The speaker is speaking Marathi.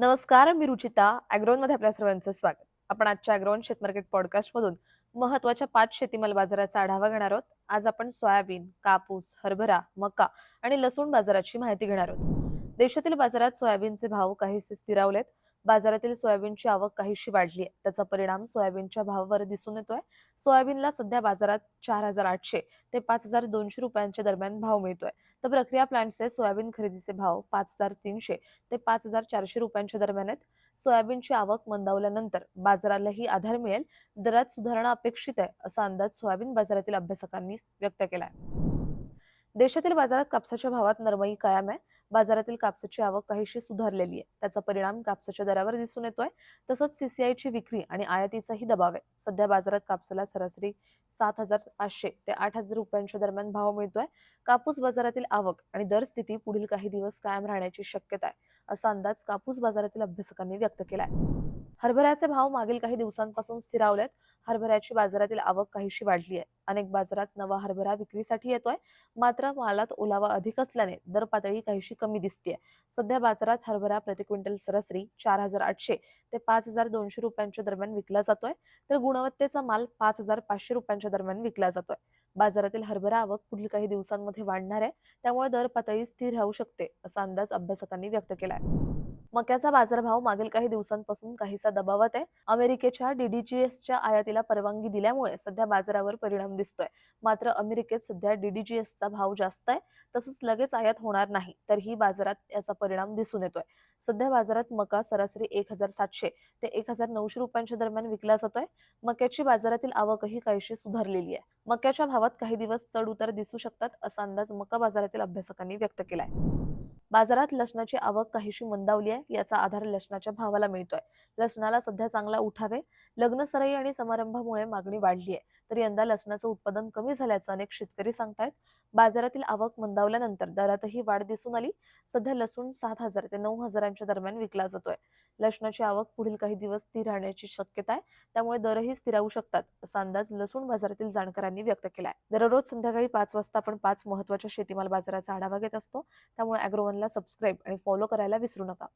नमस्कार मी रुचिता ॲग्रोनमध्ये आपल्या सर्वांचं स्वागत. आपण आजच्या ॲग्रोन शेतमार्केट पॉडकास्टमधून महत्त्वाच्या पाच शेतीमाल बाजाराचा आढावा घेणार आहोत. आज आपण सोयाबीन कापूस हरभरा मका आणि लसूण बाजाराची माहिती घेणार आहोत. देशातील बाजारात सोयाबीनचे भाव काहीसे स्थिरावलेत. बाजारातील सोयाबीनची आवक काहीशी वाढली आहे. त्याचा परिणाम सोयाबीनच्या भावावर दिसून येतोय. सोयाबीनला सध्या बाजारात चार हजार आठशे ते पाच हजार दोनशे रुपयांच्या दरम्यान भाव मिळतोय. तर प्रक्रिया प्लांटचे सोयाबीन खरेदीचे भाव पाच हजार तीनशे ते पाच हजार चारशे रुपयांच्या दरम्यान आहेत. सोयाबीनची आवक मंदावल्यानंतर बाजारालाही आधार मिळेल. दरात सुधारणा अपेक्षित आहे असा अंदाज सोयाबीन बाजारातील अभ्यासकांनी व्यक्त केलाय. देशातील बाजारात कापसाच्या भावात नरमाई कायम आहे. बाजारातील कापसाची आवक काहीशी सुधारलेली आहे. त्याचा परिणाम कापसाच्या दरावर दिसून येतोय. तसंच सीसीआयची विक्री आणि आयातीचाही दबाव आहे. सध्या बाजारात कापसाला सरासरी सात हजार पाचशे ते आठ हजार रुपयांच्या दरम्यान भाव मिळतोय. कापूस बाजारातील आवक आणि दर स्थिती पुढील काही दिवस कायम राहण्याची शक्यता आहे. असा अंदाज कापूस बाजारातील अभ्यासकांनी व्यक्त केलाय. हरभऱ्याचे भाव मागील काही दिवसांपासून स्थिरावलेत. हरभऱ्याची बाजारातील आवक काहीशी वाढली आहे. अनेक बाजारात नवा हरभरा विक्रीसाठी येतोय. मात्र मालात ओलावा अधिक असल्याने दर पातळी काहीशी कमी दिसतेय. सध्या बाजारात हरभरा प्रति क्विंटल सरासरी चार हजार आठशे ते पाच हजार दोनशे रुपयांच्या दरम्यान विकला जातोय. तर गुणवत्तेचा माल पाच हजार पाचशे रुपयांच्या दरम्यान विकला जातोय. बाजारातील हरभरा आवक पुढील काही दिवसांमध्ये वाढणार आहे. त्यामुळे दर पातळी स्थिर राहू शकते असा अंदाज अभ्यासकांनी व्यक्त केलाय. मक्याचा बाजारभाव मागील काही दिवसांपासून काहीसा दबावात आहे. अमेरिकेच्या डीडीजीएसच्या आयातीला परवानगी दिल्यामुळे सध्या बाजारावर परिणाम दिसतोय. मात्र अमेरिकेत सध्या डीडीजीएसचा भाव जास्त आहे. तसंच लगेच आयात होणार नाही तरीही बाजारात याचा परिणाम दिसून येतोय. सध्या बाजारात मका सरासरी एक हजार सातशे ते एक हजार नऊशे रुपयांच्या दरम्यान विकला जातोय. मक्याची बाजारातील आवकही काहीशी सुधारलेली आहे. मक्याच्या भावात काही दिवस चढ उतार दिसू शकतात असा अंदाज मका बाजारातील अभ्यासकांनी व्यक्त केलाय. बाजारात लसणाची आवक काहीशी मंदावली आहे याचा आधार लसणाच्या भावाला मिळतोय. लसणाला सध्या चांगला उठावे लग्न सराई आणि समारंभामुळे मागणी वाढली आहे. तर यंदा लसणाचं उत्पादन कमी झाल्याचं अनेक शेतकरी सांगतायत. बाजारातील आवक मंदावल्यानंतर दरातही वाढ दिसून आली. सध्या लसूण सात हजार ते नऊ हजारांच्या दरम्यान विकला जातोय. लसणाची आवक पुढील काही दिवस स्थिर राहण्याची शक्यता आहे. त्यामुळे दरही स्थिरावू शकतात असा अंदाज लसूण बाजारातील जाणकारांनी व्यक्त केलाय. दररोज संध्याकाळी पाच वाजता आपण पाच महत्त्वाच्या शेतीमाल बाजाराचा आढावा घेत असतो. त्यामुळे अॅग्रोवनला सबस्क्राईब आणि फॉलो करायला विसरू नका.